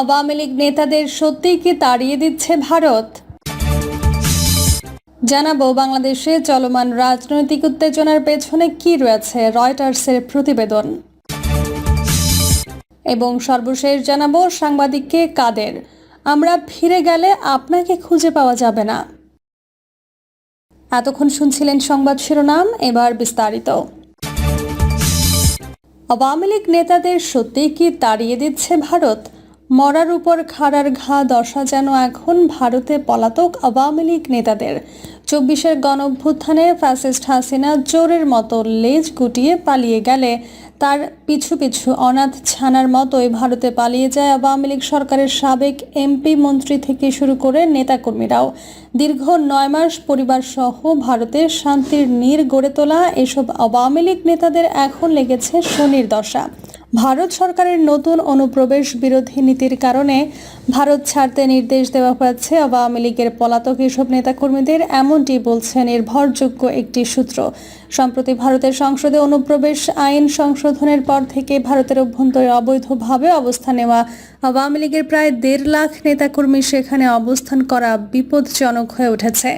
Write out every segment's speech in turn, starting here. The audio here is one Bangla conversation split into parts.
আওয়ামী লীগ নেতাদের সত্যিই কি তাড়িয়ে দিচ্ছে ভারত? জানাব, বাংলাদেশে চলমান রাজনৈতিক উত্তেজনার পেছনে কি রয়েছে রয়টার্সের প্রতিবেদন। এবং সর্বশেষ জানাব, সাংবাদিককে কাদের? আমরা ফিরে গেলে আপনাকে খুঁজে পাওয়া যাবে না। এতক্ষণ শুনছিলেন সংবাদ শিরোনাম, এবার বিস্তারিত। আওয়ামী লীগ নেতাদের সত্যিই কি তাড়িয়ে দিচ্ছে ভারত? মরার উপর খাড়ার ঘা দশা যেন এখন ভারতে পলাতক আওয়ামী লীগ নেতাদের। চব্বিশের গণ অভ্যুত্থানে ফ্যাসিস্ট হাসিনা জোরের মতো লেজ গুটিয়ে পালিয়ে গেলে তার পিছু পিছু অনাথ ছানার মতোই ভারতে পালিয়ে যায় আওয়ামী লীগ সরকারের সাবেক এমপি, মন্ত্রী থেকে শুরু করে নেতাকর্মীরাও। দীর্ঘ নয় মাস পরিবার সহ ভারতে শান্তির নীর গড়ে তোলা এসব আওয়ামী লীগ নেতাদের এখন লেগেছে শনির দশা। ভারত সরকারের নতুন অনুপ্রবেশ বিরোধী নীতির কারণে ভারত ছাড়তে নির্দেশ দেওয়া হয়েছে। আওয়ামী লীগের পলাতক এসব নেতাকর্মীদের এমনটি বলছে নির্ভরযোগ্য একটি সূত্র। সম্প্রতি ভারতের সংসদে অনুপ্রবেশ আইন সংশোধনের পর থেকে ভারতের অভ্যন্তরে অবৈধভাবে অবস্থান নেওয়া আওয়ামী লীগের প্রায় দেড় লাখ নেতাকর্মী সেখানে অবস্থান করা বিপদজনক হয়ে উঠেছে।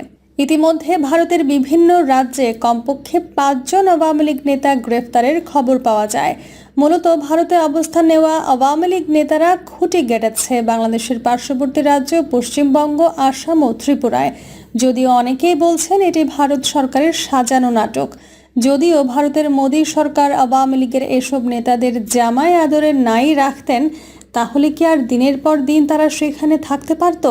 ইতিমধ্যে ভারতের বিভিন্ন রাজ্যে কমপক্ষে পাঁচজন আওয়ামী লীগ নেতা গ্রেফতারের খবর পাওয়া যায়। মূলত ভারতে অবস্থান নেওয়া আওয়ামী লীগ নেতারা খুঁটি গেড়েছে বাংলাদেশের পার্শ্ববর্তী রাজ্য, পশ্চিমবঙ্গ, আসাম ও ত্রিপুরায়। যদিও অনেকেই বলছেন এটি ভারত সরকারের সাজানো নাটক। যদিও ভারতের মোদী সরকার আওয়ামী লীগের এসব নেতাদের জামাই আদরে নাই রাখতেন, তাহলে কি আর দিনের পর দিন তারা সেখানে থাকতে পারতো?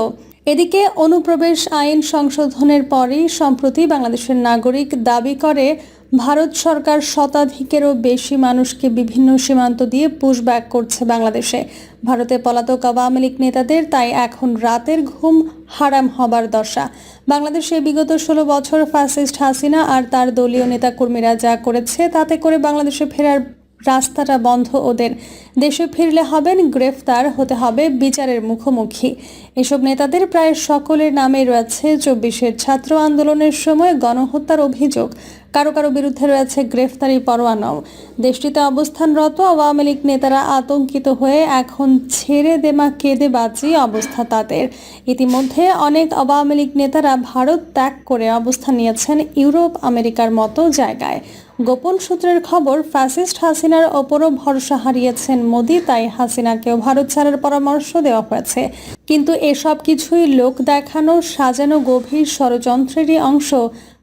এদিকে অনুপ্রবেশ আইন সংশোধনের পরেই সম্প্রতি বাংলাদেশের নাগরিক দাবি করে ভারত সরকার শতাধিকেরও বেশি মানুষকে বিভিন্ন সীমান্ত দিয়ে পুশব্যাক করছে বাংলাদেশে। ভারতে পলাতক আওয়ামী লীগ নেতাদের তাই এখন রাতের ঘুম হারাম হবার দশা। বাংলাদেশে বিগত ষোলো বছর ফাসিস্ট হাসিনা আর তার দলীয় নেতাকর্মীরা যা করেছে তাতে করে বাংলাদেশে ফেরার রাস্তাটা বন্ধ, ওদের দেশে ফিরলে হবেন গ্রেফতার হতে হবে বিচারের মুখোমুখি। এসব নেতাদের প্রায় সকলের নামে রয়েছে চব্বিশের ছাত্র আন্দোলনের সময় গণহত্যার অভিযোগ। কারও কারও বিরুদ্ধে রয়েছে গ্রেফতারি পরোয়ানাও। দেশটিতে অবস্থানরত আওয়ামী লীগ নেতারা আতঙ্কিত হয়ে এখন ছেড়ে দেমা কেঁদে বাঁচি অবস্থা তাদের। ইতিমধ্যে অনেক আওয়ামী লীগ নেতারা ভারত ত্যাগ করে অবস্থান নিয়েছেন ইউরোপ, আমেরিকার মতো জায়গায়। গোপন সূত্রের খবর, ফ্যাসিস্ট হাসিনার ওপরও ভরসা হারিয়েছেন মোদি, তাই হাসিনাকেও ভারত ছাড়ার পরামর্শ দেওয়া হয়েছে। কিন্তু এসব কিছুই লোক দেখানো, সাজানো গভীর ষড়যন্ত্রেরই অংশ।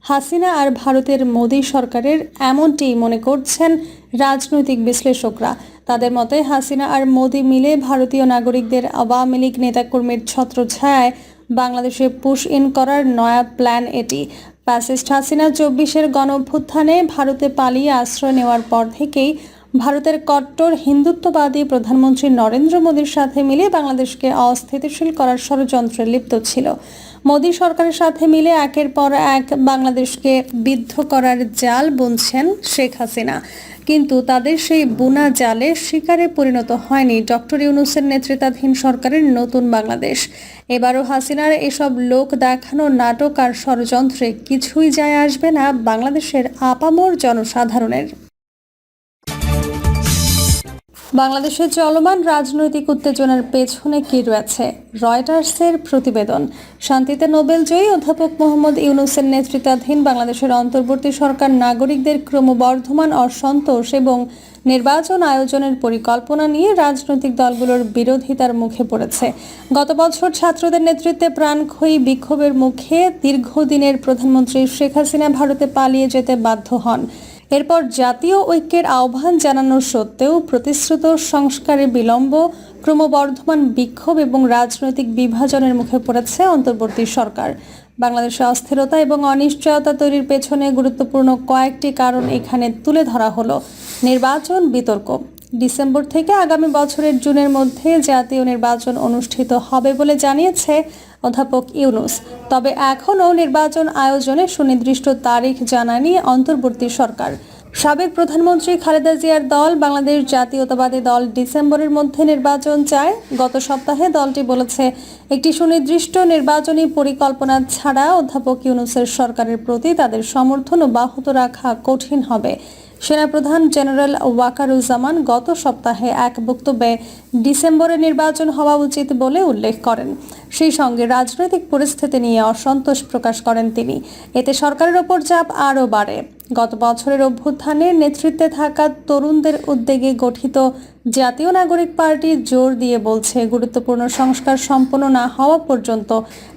হাসিনা আর ভারতের মোদী সরকারের এমনটি মনে করছেন রাজনৈতিক বিশ্লেষকরা। তাদের মতে, হাসিনা আর মোদি মিলে ভারতীয় নাগরিকদের আওয়ামী লীগ নেতাকর্মীর ছত্রছায়ায় বাংলাদেশে পুশ ইন করার নয়া প্ল্যান এটি। ফ্যাসিস্ট হাসিনা চব্বিশের গণভ্যুত্থানে ভারতে পালিয়ে আশ্রয় নেওয়ার পর থেকেই ভারতের কট্টর হিন্দুত্ববাদী প্রধানমন্ত্রী নরেন্দ্র মোদীর সাথে মিলে বাংলাদেশকে অস্থিতিশীল করার ষড়যন্ত্রে লিপ্ত ছিল। মোদী সরকারের সাথে মিলে একের পর এক বাংলাদেশকে বিদ্ধ করার জাল বুনছেন শেখ হাসিনা। কিন্তু তাদের সেই বুনা জালে শিকারে পরিণত হয়নি। ডক্টর ইউনুসের নেতৃত্বাধীন সরকারের নতুন বাংলাদেশ। এবারও হাসিনার এসব লোক দেখানো নাটক আর ষড়যন্ত্রে কিছুই যায় আসবে না বাংলাদেশের আপামর জনসাধারণের। বাংলাদেশের চলমান রাজনৈতিক উত্তেজনার পেছনে কি রয়েছে? রয়টার্সের প্রতিবেদন। শান্তিতে নোবেল জয়ী অধ্যাপক মোহাম্মদ ইউনুসের নেতৃত্বাধীন বাংলাদেশের অন্তর্বর্তী সরকার নাগরিকদের ক্রমবর্ধমান অসন্তোষ এবং নির্বাচন আয়োজনের পরিকল্পনা নিয়ে রাজনৈতিক দলগুলোর বিরোধিতার মুখে পড়েছে। গত বছর ছাত্রদের নেতৃত্বে প্রাণক্ষয়ী বিক্ষোভের মুখে দীর্ঘদিনের প্রধানমন্ত্রী শেখ হাসিনা ভারতে পালিয়ে যেতে বাধ্য হন। এরপর জাতীয় ঐক্যের আহ্বান জানানোর সত্ত্বেও প্রতিশ্রুত সংস্কারে বিলম্ব, ক্রমবর্ধমান বিক্ষোভ এবং রাজনৈতিক বিভাজনের মুখে পড়েছে অন্তর্বর্তী সরকার। বাংলাদেশে অস্থিরতা এবং অনিশ্চয়তা তৈরির পেছনে গুরুত্বপূর্ণ কয়েকটি কারণ এখানে তুলে ধরা হলো। নির্বাচন বিতর্ক। ডিসেম্বর থেকে আগামী বছরের জুনের মধ্যে জাতীয় নির্বাচন অনুষ্ঠিত হবে বলে জানিয়েছে অধ্যাপক ইউনুস। তবে এখনও নির্বাচন আয়োজনে সুনির্দিষ্ট তারিখ জানায়নি অন্তর্বর্তী সরকার। সাবেক প্রধানমন্ত্রী খালেদা জিয়ার দল বাংলাদেশ জাতীয়তাবাদী দল ডিসেম্বরের মধ্যে নির্বাচন চায়। গত সপ্তাহে দলটি বলেছে, একটি সুনির্দিষ্ট নির্বাচনী পরিকল্পনা ছাড়া অধ্যাপক ইউনুসের সরকারের প্রতি তাদের সমর্থন অব্যাহত রাখা কঠিন হবে। সেনাপ্রধান জেনারেল ওয়াকারুজ্জামান গত সপ্তাহে এক বক্তব্যে ডিসেম্বরে নির্বাচন হওয়া উচিত বলে উল্লেখ করেন। সেই সঙ্গে রাজনৈতিক পরিস্থিতি নিয়ে অসন্তোষ প্রকাশ করেন তিনি। এতে সরকারের ওপর চাপ আরও বাড়ে। গত বছরের অভ্যুত্থানে নেতৃত্বে থাকা তরুণদের উদ্যোগে গঠিত জাতীয় নাগরিক পার্টি জোর দিয়ে বলছে, গুরুত্বপূর্ণ সংস্কার সম্পন্ন না হওয়া পর্যন্ত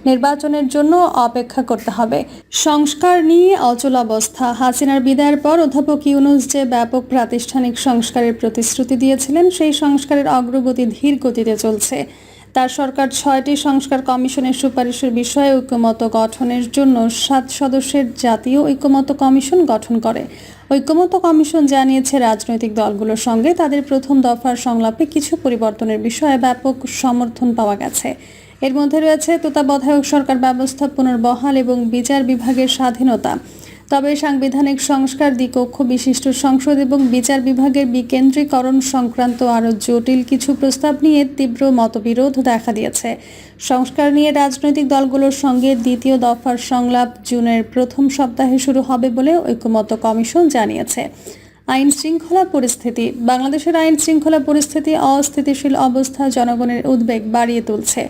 নির্বাচনের জন্য অপেক্ষা করতে হবে। সংস্কার নিয়ে অচল অবস্থা। হাসিনার বিদায়ের পর অধ্যাপক ইউনুস যে ব্যাপক প্রাতিষ্ঠানিক সংস্কারের প্রতিশ্রুতি দিয়েছিলেন, সেই সংস্কারের অগ্রগতি ধীর গতিতে চলছে। তার সরকার ছয়টি সংস্কার কমিশনের সুপারিশের বিষয়ে ঐক্যমত গঠনের জন্য সাত সদস্যের জাতীয় ঐক্যমত কমিশন গঠন করে। ঐক্যমত কমিশন জানিয়েছে, রাজনৈতিক দলগুলোর সঙ্গে তাদের প্রথম দফার সংলাপে কিছু পরিবর্তনের বিষয়ে ব্যাপক সমর্থন পাওয়া গেছে। এর মধ্যে রয়েছে তত্ত্বাবধায়ক সরকার ব্যবস্থা, পুনর্বহাল এবং বিচার বিভাগের স্বাধীনতা। তবে সাংবিধানিক সংস্কার দ্বিকক্ষ বিশিষ্ট সংসদ এবং বিচার বিভাগের বিকেন্দ্রীকরণ সংক্রান্ত আরও জটিল কিছু প্রস্তাব নিয়ে তীব্র মতবিরোধ দেখা দিয়েছে। সংস্কার নিয়ে রাজনৈতিক দলগুলোর সঙ্গে দ্বিতীয় দফার সংলাপ জুনের প্রথম সপ্তাহে শুরু হবে বলে ঐক্যমত্য কমিশন জানিয়েছে। আইন শৃঙ্খলা পরিস্থিতি। বাংলাদেশের আইন শৃঙ্খলা পরিস্থিতি অস্থিতিশীল অবস্থা জনগণের উদ্বেগ বাড়িয়ে তুলছে।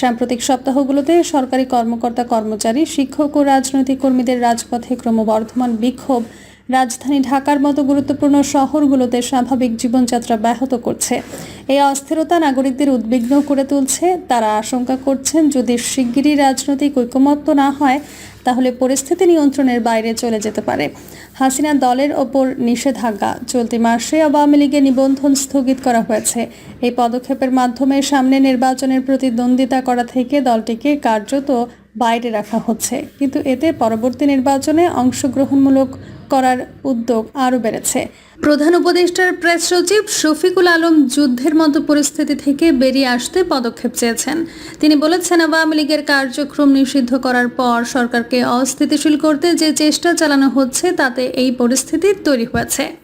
সাম্প্রতিক সপ্তাহগুলোতে সরকারি কর্মকর্তা কর্মচারী শিক্ষক ও রাজনৈতিক কর্মীদের রাজপথে ক্রমবর্ধমান বিক্ষোভ রাজধানী ঢাকার মতো গুরুত্বপূর্ণ শহরগুলোতে স্বাভাবিক জীবনযাত্রা ব্যাহত করছে। এই অস্থিরতা নাগরিকদের উদ্বিগ্ন করে তুলছে। তারা আশঙ্কা করছেন, যদি শিগগিরই রাজনৈতিক ঐকমত্য না হয়, তাহলে পরিস্থিতি নিয়ন্ত্রণের বাইরে চলে যেতে পারে। হাসিনা দলের ওপর নিষেধাজ্ঞা। চলতি মাসে আওয়ামী লীগের নিবন্ধন স্থগিত করা হয়েছে। এই পদক্ষেপের মাধ্যমে সামনে নির্বাচনের প্রতিদ্বন্দ্বিতা করা থেকে দলটিকে কার্যত বাইরে রাখা হচ্ছে। কিন্তু এতে পরবর্তী নির্বাচনে অংশগ্রহণমূলক করার উদ্যোগ আরও বেড়েছে। প্রধান উপদেষ্টার প্রেস সচিব শফিকুল আলম যুদ্ধের মতো পরিস্থিতি থেকে বেরিয়ে আসতে পদক্ষেপ চেয়েছেন। তিনি বলেছেন, আওয়ামী লীগের কার্যক্রম নিষিদ্ধ করার পর সরকারকে অস্থিতিশীল করতে যে চেষ্টা চালানো হচ্ছে, তাতে এই পরিস্থিতি তৈরি হয়েছে।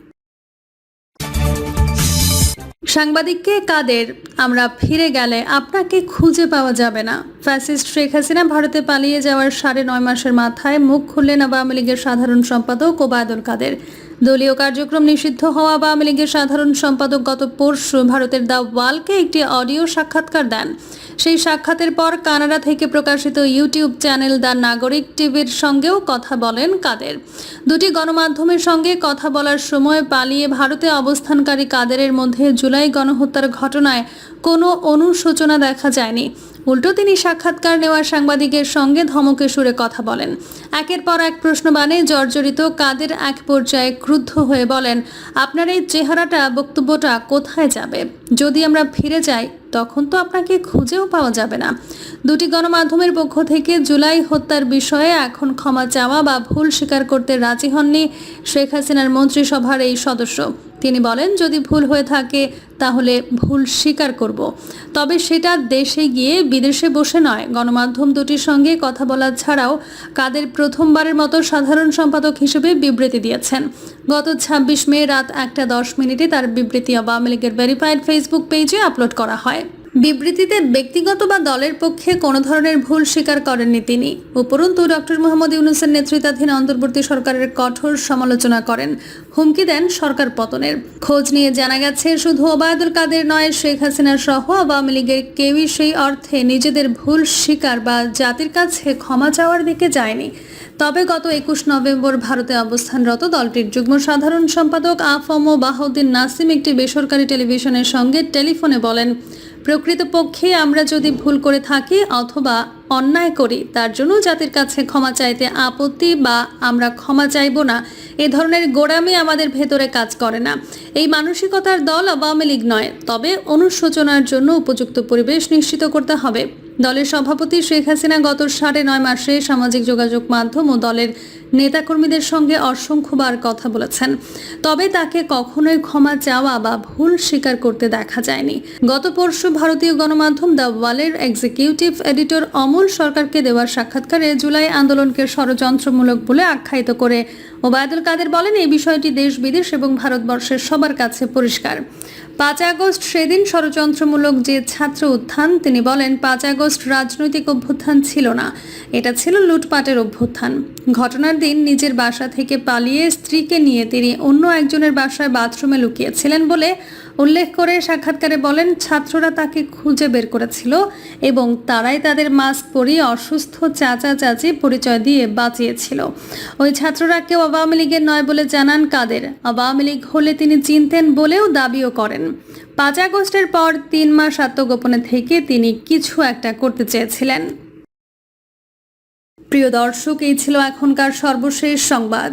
সাংবাদিককে কাদের? আমরা ফিরে গেলে আপনাকে খুঁজে পাওয়া যাবে না। ফ্যাসিস্ট শেখ হাসিনা ভারতে পালিয়ে যাওয়ার সাড়ে নয় মাসের মাথায় মুখ খুললেন আওয়ামী লীগের সাধারণ সম্পাদক ওবায়দুল কাদের। দলীয় কার্যক্রম নিষিদ্ধ হওয়া আওয়ামী লীগের সাধারণ সম্পাদক গত পরশু ভারতের দ্য ওয়ালকে একটি অডিও সাক্ষাৎকার দেন। সেই সাক্ষাতের পর কানাডা থেকে প্রকাশিত ইউটিউব চ্যানেল দ্য নাগরিক টিভির সঙ্গেও কথা বলেন কাদের। দুটি গণমাধ্যমের সঙ্গে কথা বলার সময় পালিয়ে ভারতে অবস্থানকারী কাদেরের মধ্যে জুলাই গণহত্যার ঘটনায় কোনো অনুশোচনা দেখা যায়নি। উল্টো তিনি সাক্ষাৎকার নেওয়া সাংবাদিকের সঙ্গে ধমকে সুরে কথা বলেন। একের পর এক প্রশ্নবাণে জর্জরিত কাদের এক পর্যায়ে ক্রুদ্ধ হয়ে বলেন, আপনার এই চেহারাটা, বক্তব্যটা কোথায় যাবে? যদি আমরা ফিরে যাই, তখন তো আপনাকে খুঁজেও পাওয়া যাবে না। দুটি গণমাধ্যমের পক্ষ থেকে জুলাই হত্যার বিষয়ে এখন ক্ষমা চাওয়া বা ভুল স্বীকার করতে রাজি হননি শেখ হাসিনার মন্ত্রিসভার এই সদস্য। তিনি বলেন, যদি ভুল হয়ে থাকে, তাহলে ভুল স্বীকার করব। তবে সেটা দেশে গিয়ে বিদেশে বসে নয়। গণমাধ্যম দুটির সঙ্গে কথা বলা ছাড়াও কাদের প্রথমবারের মতো সাধারণ সম্পাদক হিসেবে বিবৃতি দিয়েছেন। গত ছাব্বিশ মে রাত একটা দশ মিনিটে তার বিবৃতি আওয়ামী লীগের ভেরিফাইড ফেসবুক পেজে আপলোড করা হয়। বিবৃতিতে ব্যক্তিগত বা দলের পক্ষে কোনো ধরনের ভুল স্বীকার করেননি তিনি। উপরন্তু ডক্টর মোহাম্মদ ইউনুসের নেতৃত্বাধীন অন্তর্বর্তী সরকারের কঠোর সমালোচনা করেন। হুমকি দেন সরকার পতনের। খোঁজ নিয়ে জানা গেছে, শুধু ওবায়দুল কাদের নয়, শেখ হাসিনা সহ আওয়ামী লীগের কেউই সেই অর্থে নিজেদের ভুল স্বীকার বা জাতির কাছে ক্ষমা চাওয়ার দিকে যায়নি। তবে গত একুশ নভেম্বর ভারতে অবস্থানরত দলটির যুগ্ম সাধারণ সম্পাদক আফম বাহাউদ্দিন নাসিম একটি বেসরকারি টেলিভিশনের সঙ্গে টেলিফোনে বলেন প্রকৃতপক্ষে আমরা যদি ভুল করে থাকি অথবা অন্যায় করি, তার জন্য জাতির কাছে ক্ষমা চাইতে আপত্তি বা আমরা ক্ষমা চাইব না। এ ধরনের গোড়ামি আমাদের ভেতরে কাজ করে না। এই মানসিকতার দল আওয়ামী লীগ নয়, তবে অনুশোচনার জন্য উপযুক্ত পরিবেশ নিশ্চিত করতে হবে। দলের সভাপতি শেখ হাসিনা গত সাড়ে নয় মাসে সামাজিক যোগাযোগ মাধ্যম ও দলের নেতাকর্মীদের সঙ্গে অসংখ্যবার কথা বলেছেন। তবে তাকে কখনোই ক্ষমা চাওয়া বা ভুল স্বীকার করতে দেখা যায়নি। গত পরশু ভারতীয় গণমাধ্যম দ্য ওয়ালের এক্সিকিউটিভ এডিটর অমল সরকারকে দেওয়ার সাক্ষাৎকারে জুলাই আন্দোলনকে ষড়যন্ত্রমূলক বলে আখ্যায়িত করে ওবায়দুল কাদের বলেন, এই বিষয়টি দেশ বিদেশ এবং ভারতবর্ষের সবার কাছে পরিষ্কার। পাঁচ আগস্ট সেদিন ষড়যন্ত্রমূলক যে ছাত্র উত্থান, তিনি বলেন পাঁচ আগস্ট রাজনৈতিক অভ্যুত্থান ছিল না, এটা ছিল লুটপাটের অভ্যুত্থান। ঘটনার দিন নিজের বাসা থেকে পালিয়ে স্ত্রীকে নিয়ে তিনি অন্য একজনের বাসায় বাথরুমে লুকিয়েছিলেন বলে উল্লেখ করে সাক্ষাৎকারে বলেন, ছাত্ররা তাকে খুঁজে বের করেছিল এবং তারাই তাদের মাস্ক পরিয়ে অসুস্থ চাচা চাচি পরিচয় দিয়ে বাঁচিয়েছিল। ওই ছাত্ররা কেউ আওয়ামী লীগের নয় বলে জানান কাদের। আওয়ামী লীগ হলে তিনি চিনতেন বলেও দাবিও করেন। পাঁচ আগস্টের পর তিন মাস আত্মগোপনে থেকে তিনি কিছু একটা করতে চেয়েছিলেন। প্রিয় দর্শক, এই ছিল এখনকার সর্বশেষ সংবাদ।